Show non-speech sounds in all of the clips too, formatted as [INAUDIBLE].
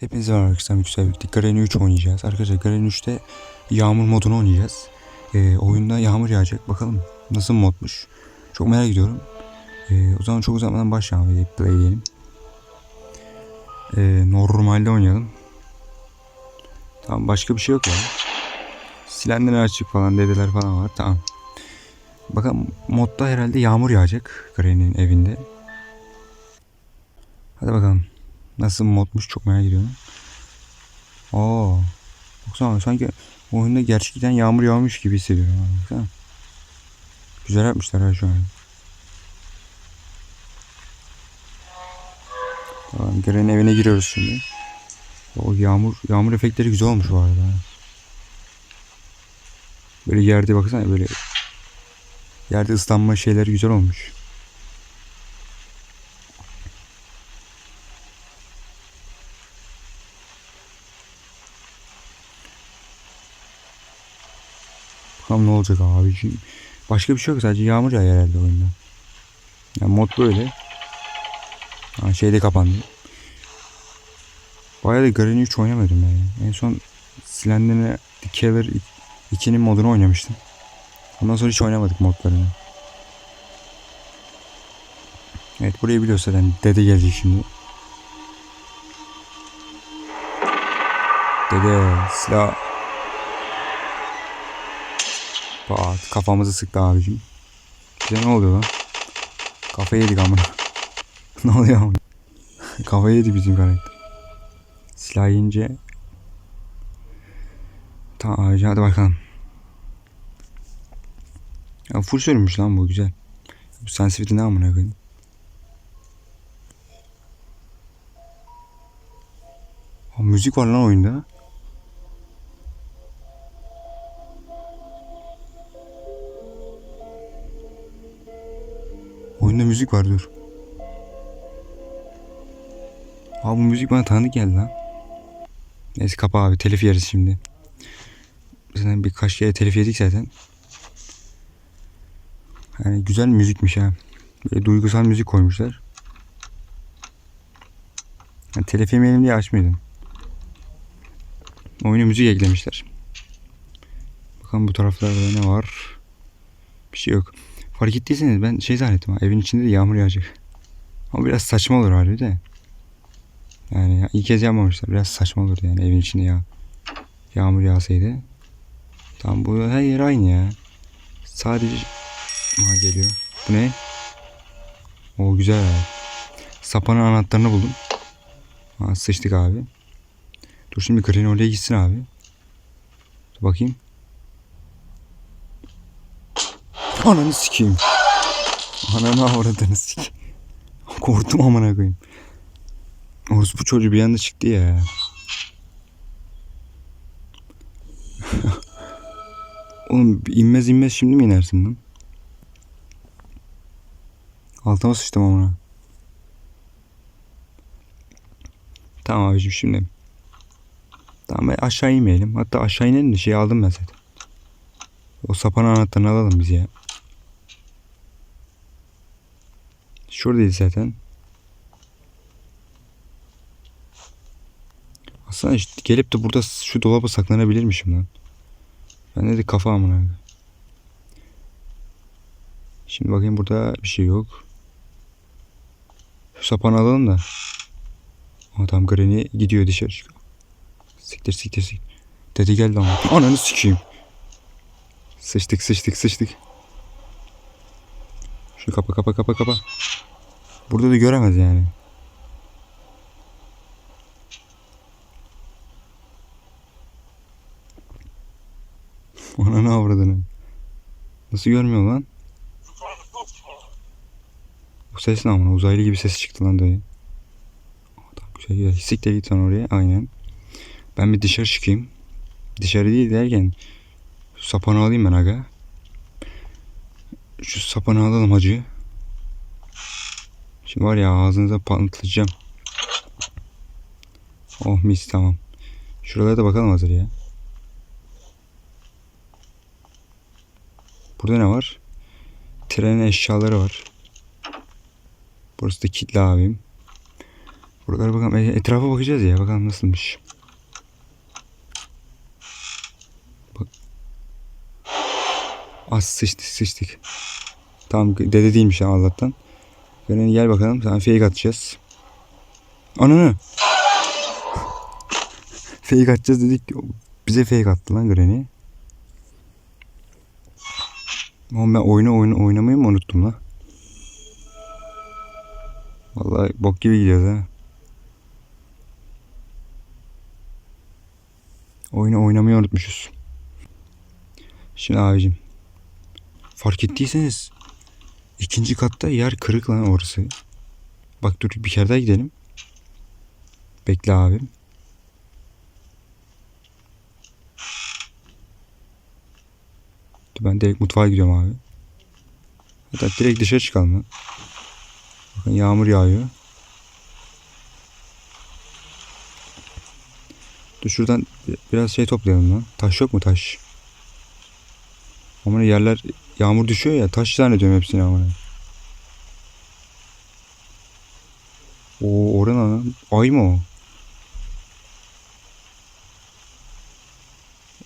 Hepinize merhaba arkadaşlar. Yüksel birlikte Garen 3 oynayacağız. Arkadaşlar Garen 3'te yağmur modunu oynayacağız. Ee, oyunda yağmur yağacak. Bakalım nasıl modmuş. Çok merak ediyorum. Ee, o zaman çok uzatmadan başlayalım. ve Play diyelim. Ee, normalde oynayalım. Tamam başka bir şey yok ya. Silenler açık falan dediler falan var. Tamam. Bakalım modda herhalde yağmur yağacak. Garen'in evinde. Hadi bakalım. Nasıl modmuş çok merak ediyorum. Oo. Baksana sanki oyunda gerçekten yağmur yağmış gibi hissediyorum. Baksana. Güzel yapmışlar ha şu an. Tamam Garen'in evine giriyoruz şimdi. O yağmur yağmur efektleri güzel olmuş bu arada. Böyle yerde baksana böyle yerde ıslanma şeyleri güzel olmuş. Olacak abi. Şimdi Başka bir şey yok sadece yağmur yağıyor herhalde oyunda. Yani mod böyle. Ha, şeyde kapandı. Bayağı da Garen 3 oynamadım yani. En son Slender'e The Killer 2'nin modunu oynamıştım. Ondan sonra hiç oynamadık modlarını. Evet burayı biliyoruz zaten. Dede gelecek şimdi. Dede silah Pat kafamızı sıktı abicim. Bize ne oluyor lan? Kafayı yedik amına. [LAUGHS] ne oluyor amına? Kafayı yedi bizim karakter. Silah yiyince Tamam abicim hadi bakalım. Ya full sürmüş lan bu güzel. Bu sensitivity ne amına koyayım? Müzik var lan oyunda. Oyunda müzik var dur. Abi bu müzik bana tanıdık geldi lan. Neyse kapa abi telif yeriz şimdi. Zaten birkaç kere telif yedik zaten. Yani güzel müzikmiş ha. Böyle duygusal müzik koymuşlar. Yani telif yemeyelim diye açmıyordum. Oyuna müzik eklemişler. Bakalım bu taraflarda ne var. Bir şey yok. Fark ettiyseniz ben şey zannettim evin içinde de yağmur yağacak. Ama biraz saçma olur harbi de. Yani ya- ilk kez yapmamışlar. Biraz saçma olurdu yani evin içinde ya. Yağmur yağsaydı. Tamam bu her yer aynı ya. Sadece ha geliyor. Bu ne? O güzel abi. Sapanın anahtarını buldum. Ha, sıçtık abi. Dur şimdi Green oraya gitsin abi. Dur bakayım. Ananı sikeyim. Ananı avradını sikeyim. Korktum amına koyayım. Orospu çocuğu bir anda çıktı ya. [LAUGHS] Oğlum inmez inmez şimdi mi inersin lan? Altıma sıçtım amına. Tamam abicim şimdi. Tamam aşağı inmeyelim. Hatta aşağı inelim de şey aldım ben zaten. O sapan anahtarını alalım biz ya. Şuradaydı zaten. Aslında işte gelip de burada şu dolaba saklanabilirmişim lan. Ben de kafa amına. Şimdi bakayım burada bir şey yok. Şu sapanı alalım da. Adam Granny gidiyor dışarı çıkıyor. Siktir siktir siktir. Dede geldi ama. Ananı sikeyim. Sıçtık sıçtık sıçtık. Şunu kapa kapa kapa kapa. Burada da göremez yani. [LAUGHS] Ananı avradını. Nasıl görmüyor lan? Bu ses ne amına? Uzaylı gibi ses çıktı lan dayı. Adam güzel güzel. Siktir git sen oraya. Aynen. Ben bir dışarı çıkayım. Dışarı değil derken şu sapanı alayım ben aga. Şu sapanı alalım hacı. Şimdi var ya ağzınıza patlatacağım. Oh mis tamam. Şuralara da bakalım hazır ya. Burada ne var? Trenin eşyaları var. Burası da kilitli abim. Buralara bakalım. E, Etrafa bakacağız ya. Bakalım nasılmış. Az sıçtık sıçtık. Tamam dede değilmiş ya Allah'tan. Granny gel bakalım. Sana fake atacağız. Ananı. [LAUGHS] fake atacağız dedik. Bize fake attı lan Granny. Oğlum ben oyunu oyunu oynamayı mı unuttum lan? Vallahi bok gibi gidiyoruz ha. Oyunu oynamayı unutmuşuz. Şimdi abicim. Fark ettiyseniz ikinci katta yer kırık lan orası. Bak dur bir kere daha gidelim. Bekle abim. Ben direkt mutfağa gidiyorum abi. Hatta direkt dışarı çıkalım lan. Bakın yağmur yağıyor. Dur şuradan biraz şey toplayalım lan. Taş yok mu taş? Ama yerler yağmur düşüyor ya taş zannediyorum hepsini ama. Oo orada lan. Ay mı o?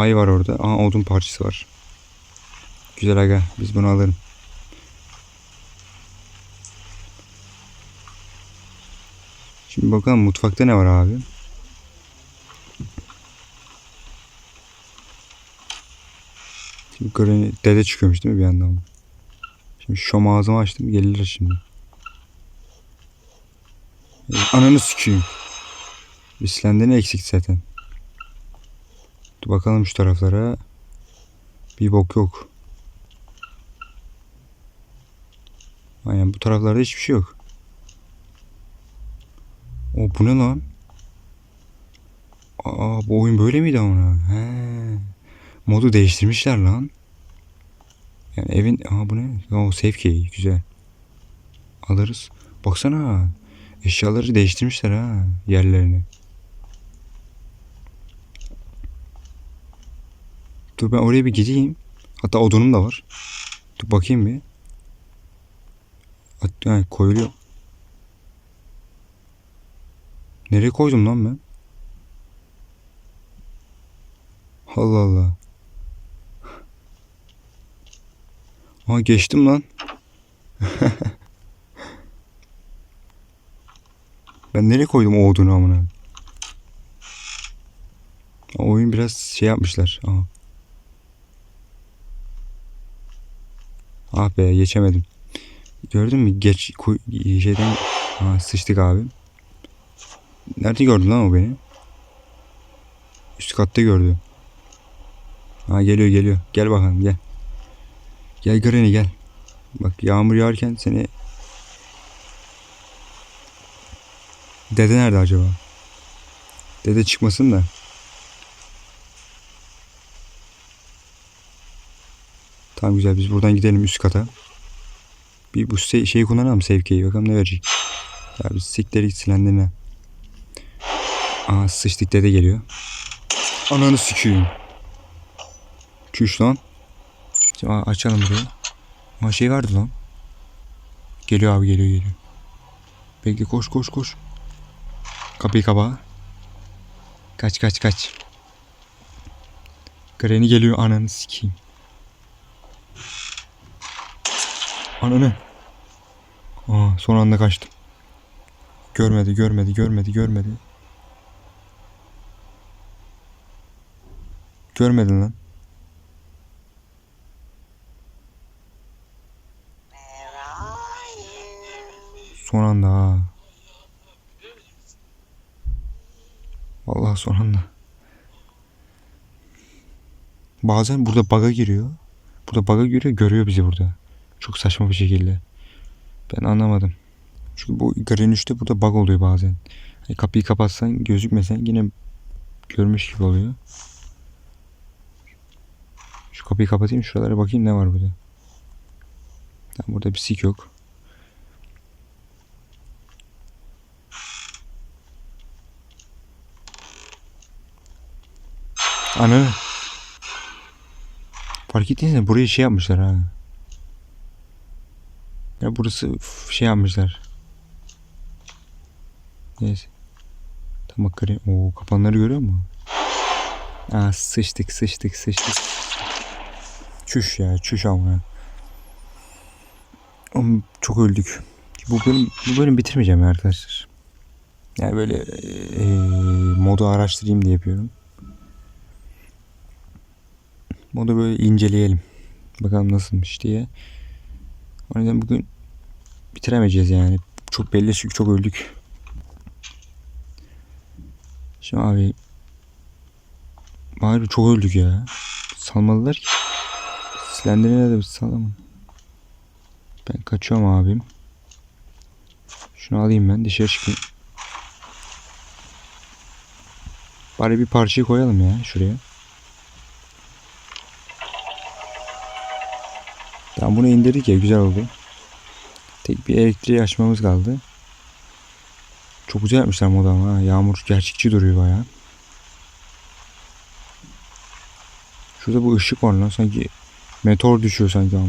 Ay var orada. Aha odun parçası var. Güzel aga. Biz bunu alırım. Şimdi bakalım mutfakta ne var abi? Granny dede çıkıyormuş değil mi bir yandan? Şimdi şom ağzımı açtım gelirler şimdi. E, Ananı sikeyim. Bislendi ne eksik zaten. Dur bakalım şu taraflara. Bir bok yok. Aynen bu taraflarda hiçbir şey yok. O bu ne lan? Aa bu oyun böyle miydi ama? He. Modu değiştirmişler lan. Yani evin... Aha bu ne? O safe key. Güzel. Alırız. Baksana. Eşyaları değiştirmişler ha. Yerlerini. Dur ben oraya bir gideyim. Hatta odunum da var. Dur bakayım bir. Hatta koyuluyor. Nereye koydum lan ben? Allah Allah. Aa geçtim lan. [LAUGHS] ben nereye koydum o odunu amına? Oyun biraz şey yapmışlar. Aa. Ah be geçemedim. Gördün mü? Geç şeyden Aa, sıçtık abi. Nerede gördün lan o beni? Üst katta gördü. Ha geliyor geliyor. Gel bakalım gel. Gel Granny gel. Bak yağmur yağarken seni... Dede nerede acaba? Dede çıkmasın da. Tamam güzel biz buradan gidelim üst kata. Bir bu şeyi kullanalım sevkiyi bakalım ne verecek. Ya biz sikleri silendirine. Aa sıçtık dede geliyor. Ananı sikeyim. Çüş lan. Aa, açalım burayı. Ama şey vardı lan. Geliyor abi geliyor geliyor. Bekle koş koş koş. Kapıyı kapa. Kaç kaç kaç. Granny geliyor ananı sikeyim. Ananı. Aa, son anda kaçtım. Görmedi görmedi görmedi görmedi. Görmedin lan. Son anda ha. Vallahi son anda. Bazen burada bug'a giriyor. Burada bug'a giriyor görüyor bizi burada. Çok saçma bir şekilde. Ben anlamadım. Çünkü bu Garen 3'te burada bug oluyor bazen. Hani kapıyı kapatsan gözükmesen yine görmüş gibi oluyor. Şu kapıyı kapatayım şuralara bakayım ne var burada. Tamam, burada bir sik yok. Ananı. Fark ettiniz mi? Burayı şey yapmışlar ha. Ya burası şey yapmışlar. Neyse. Tam bak kare. Oo kapanları görüyor musun? Aa sıçtık sıçtık sıçtık. Çüş ya çüş ama. Oğlum, çok öldük. Bu bölüm, bu bölüm bitirmeyeceğim arkadaşlar. Yani böyle eee, modu araştırayım diye yapıyorum. Modu böyle inceleyelim. Bakalım nasılmış diye. O yüzden bugün bitiremeyeceğiz yani. Çok belli çünkü çok öldük. Şimdi abi Harbi çok öldük ya. Salmadılar ki. Slender'ine de bir salamam. Ben kaçıyorum abim. Şunu alayım ben dışarı çıkayım. Bari bir parçayı koyalım ya şuraya. Tamam bunu indirdik ya güzel oldu. Tek bir elektriği açmamız kaldı. Çok güzel yapmışlar modu ama. Yağmur gerçekçi duruyor bayağı. Şurada bu ışık var lan sanki meteor düşüyor sanki ama.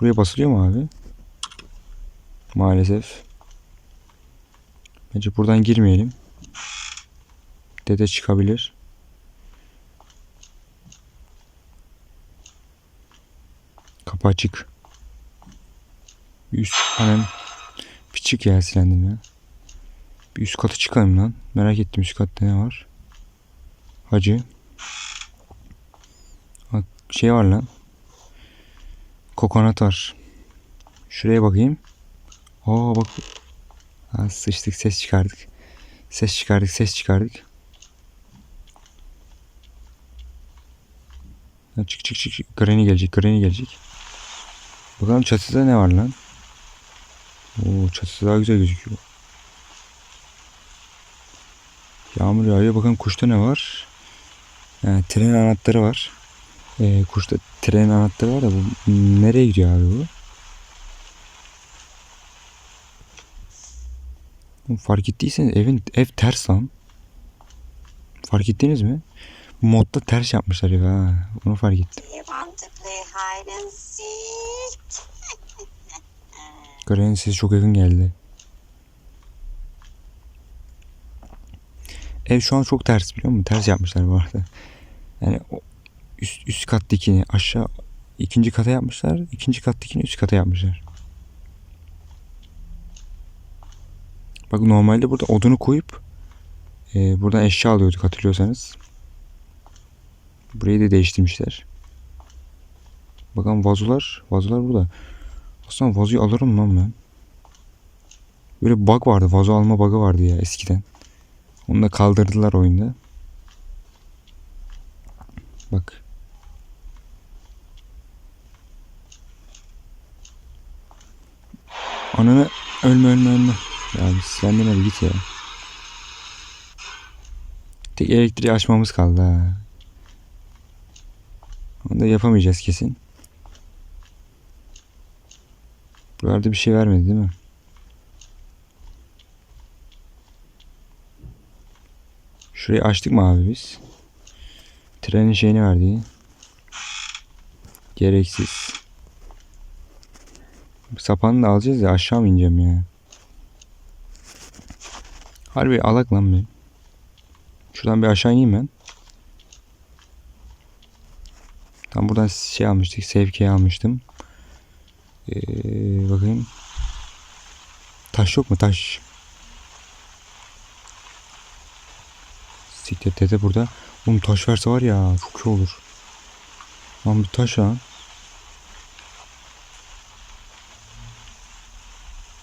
Buraya basılıyor mu abi? Maalesef. Bence buradan girmeyelim. Dede çıkabilir. Kapı açık. Üst hemen bir çık ya silendim ya. Bir üst katı çıkalım lan. Merak ettim üst katta ne var. Hacı. Bak şey var lan. Kokonat var. Şuraya bakayım. Aa bak. Ha, sıçtık ses çıkardık. Ses çıkardık ses çıkardık. Ha, çık çık çık. Granny gelecek Granny gelecek. Bakalım çatıda ne var lan. Oo çatısı daha güzel gözüküyor. Yağmur yağıyor. Bakın kuşta ne var? Yani tren anahtarı var. Ee, kuşta tren anahtarı var da bu nereye gidiyor abi bu? Fark ettiyseniz evin ev ters lan. Fark ettiniz mi? Modda ters yapmışlar ha. Onu fark ettim. Garen'in [LAUGHS] sesi çok yakın geldi. Ev şu an çok ters biliyor musun? Ters yapmışlar bu arada. Yani üst, üst kattakini aşağı ikinci kata yapmışlar. ikinci kattakini üst kata yapmışlar. Bak normalde burada odunu koyup e, buradan eşya alıyorduk hatırlıyorsanız. Burayı da değiştirmişler. Bakalım vazolar. Vazolar burada. Aslında vazoyu alırım lan ben. Böyle bug vardı. Vazo alma bug'ı vardı ya eskiden. Onu da kaldırdılar oyunda. Bak. Ananı ölme ölme ölme. Ya senden hadi git ya. Tek elektriği açmamız kaldı ha. Onu da yapamayacağız kesin. Buralarda bir şey vermedi değil mi? Şurayı açtık mı abi biz? Trenin şeyini verdi. Gereksiz. Sapanı da alacağız ya aşağı mı ineceğim ya? Harbi alak lan ben. Şuradan bir aşağı ineyim ben. Tam buradan şey almıştık. Sevkiye almıştım. Ee, bakayım. Taş yok mu? Taş. Siktir dede burada. Oğlum taş verse var ya çok iyi olur. Lan bir taş ha.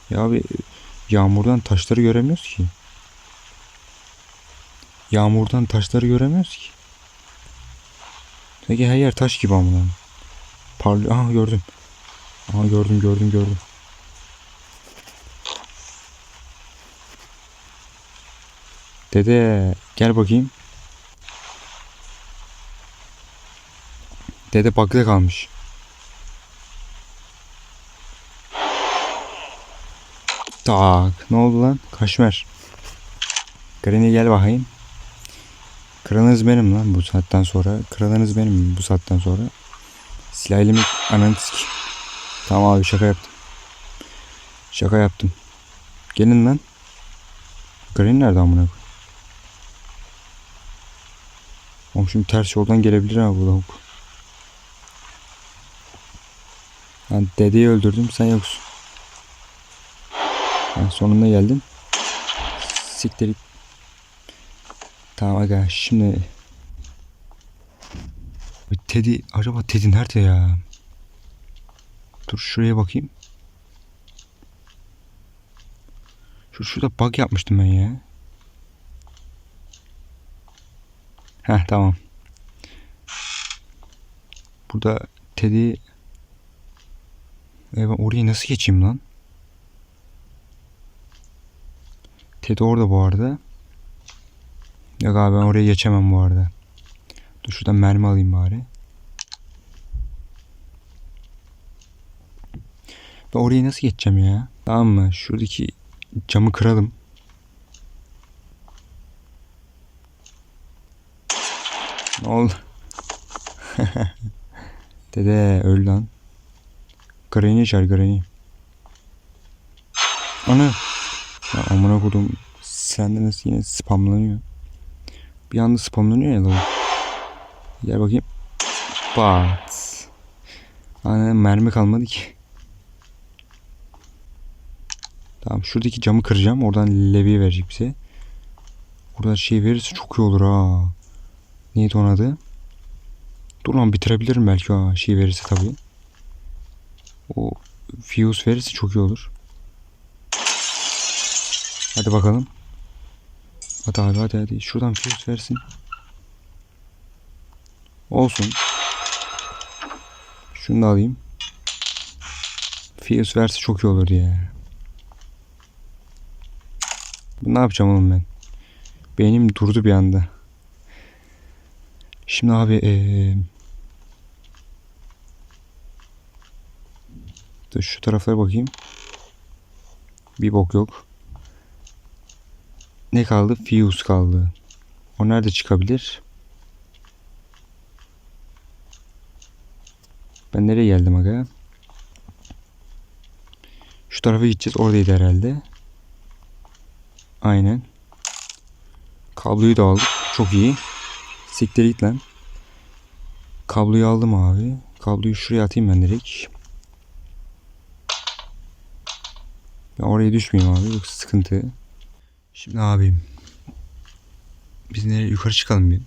Ya abi yağmurdan taşları göremiyoruz ki. Yağmurdan taşları göremiyoruz ki. Peki her yer taş gibi amına. Parlıyor. Aha gördüm. Aha gördüm gördüm gördüm. Dede gel bakayım. Dede bug'da kalmış. Tak ne oldu lan? Kaşmer. Granny gel bakayım. Kralınız benim lan bu saatten sonra. Kralınız benim bu saatten sonra. Silah elimi ananı. Tamam abi şaka yaptım. Şaka yaptım. Gelin lan. Granny nerede amına koyayım? Oğlum şimdi ters yoldan gelebilir ha bu lavuk. Ben dedeyi öldürdüm sen yoksun. Ha, sonunda geldin. Siktir. Tamam aga şimdi Teddy acaba Teddy nerede ya? Dur şuraya bakayım. Şu şurada bug yapmıştım ben ya. Heh tamam. Burada Teddy e ben oraya nasıl geçeyim lan? Teddy orada bu arada. Yok abi ben oraya geçemem bu arada. Dur şuradan mermi alayım bari. Ben oraya nasıl geçeceğim ya? Tamam mı? Şuradaki camı kıralım. Ne oldu? [LAUGHS] Dede öl lan. Granny çağır Granny. Ana. Ya amına kodum. Sende nasıl yine spamlanıyor. Bir anda spamlanıyor ya lavuk. Gel bakayım. Pat. Ana mermi kalmadı ki. Tamam şuradaki camı kıracağım. Oradan levye verecek bize. Oradan şey verirse çok iyi olur ha. Neydi onun adı? Dur lan bitirebilirim belki ha şey verirse tabii. O fuse verirse çok iyi olur. Hadi bakalım. Hadi hadi hadi hadi. Şuradan fuse versin. Olsun. Şunu da alayım. Fuse verse çok iyi olur ya. Ne yapacağım oğlum ben? Beynim durdu bir anda. Şimdi abi ee... Dur şu taraflara bakayım. Bir bok yok. Ne kaldı? Fuse kaldı. O nerede çıkabilir? Ben nereye geldim aga? Şu tarafa gideceğiz. Oradaydı herhalde. Aynen. Kabloyu da aldık. Çok iyi. Siktir git lan. Kabloyu aldım abi. Kabloyu şuraya atayım ben direkt. Ben oraya düşmeyeyim abi. Yoksa sıkıntı. Şimdi abim. Biz nereye yukarı çıkalım bir.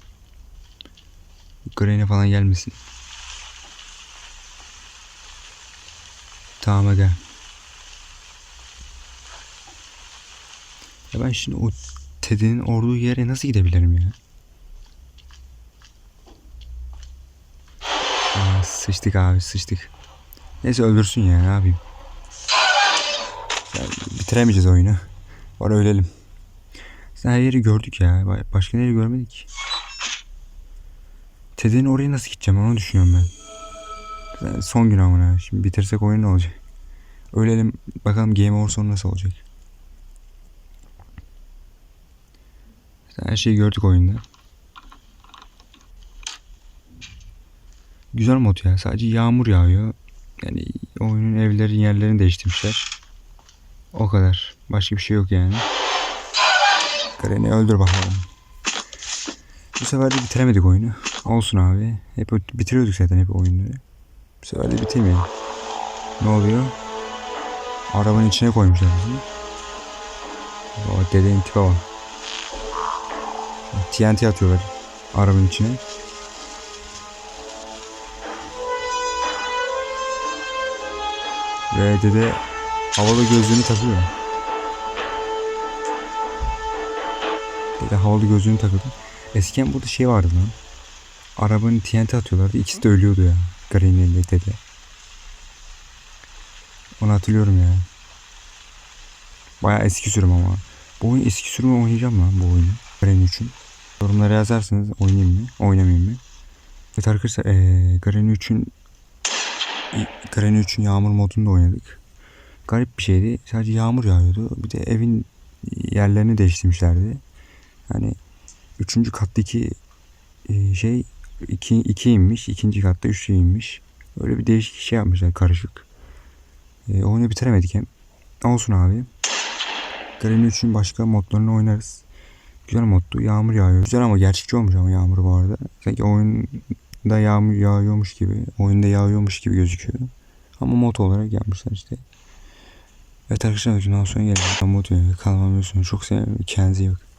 Granny falan gelmesin. Tamam aga. Ya ben şimdi o Teddy'nin olduğu yere nasıl gidebilirim ya? Aa, sıçtık abi sıçtık. Neyse öldürsün ya ne yapayım. Ya, bitiremeyeceğiz oyunu. Var ölelim. Biz her yeri gördük ya. Ba- Başka nereye görmedik. Teddy'nin oraya nasıl gideceğim onu düşünüyorum ben. Zaten Son gün amına. Şimdi bitirsek oyun ne olacak? Ölelim bakalım game over sonu nasıl olacak. Zaten Her şeyi gördük oyunda. Güzel mod ya. Sadece yağmur yağıyor. Yani oyunun evlerin yerlerini değiştirmişler. O kadar. Başka bir şey yok yani. Karen'i öldür bakalım. Bu sefer de bitiremedik oyunu. Olsun abi. Hep bitiriyorduk zaten hep oyunları. Bu sefer de bitirmeyelim. Ne oluyor? Arabanın içine koymuşlar bizi. O dedenin tipe bak. TNT atıyorlar arabanın içine. Ve dede havalı gözlüğünü takıyor. Dede havalı gözlüğünü takıyordu. Eskiden burada şey vardı lan. Arabanın TNT atıyorlardı. İkisi de ölüyordu ya. Granny ile dede. Onu hatırlıyorum ya. Baya eski sürüm ama. Bu oyun eski sürümü oynayacağım lan bu oyunu. Granny için. Yorumlara yazarsınız oynayayım mı, oynamayayım mı? Evet arkadaşlar ee, Granny 3'ün Granny 3'ün yağmur modunda oynadık. Garip bir şeydi. Sadece yağmur yağıyordu. Bir de evin yerlerini değiştirmişlerdi. Hani üçüncü kattaki e, şey iki, iki inmiş. ikinci katta üçe inmiş. Öyle bir değişik şey yapmışlar karışık. E, oyunu bitiremedik hem. Olsun abi. Granny 3'ün başka modlarını oynarız. Güzel moddu. Yağmur yağıyor. Güzel ama gerçekçi olmuş ama yağmur bu arada. Sanki oyunda yağmur yağıyormuş gibi, oyunda yağıyormuş gibi gözüküyor. Ama mod olarak yapmışlar işte. Evet arkadaşlar videodan sonra gelelim. Ben mod kalmamıyorsunuz. Çok seviyorum. Kendinize iyi bakın.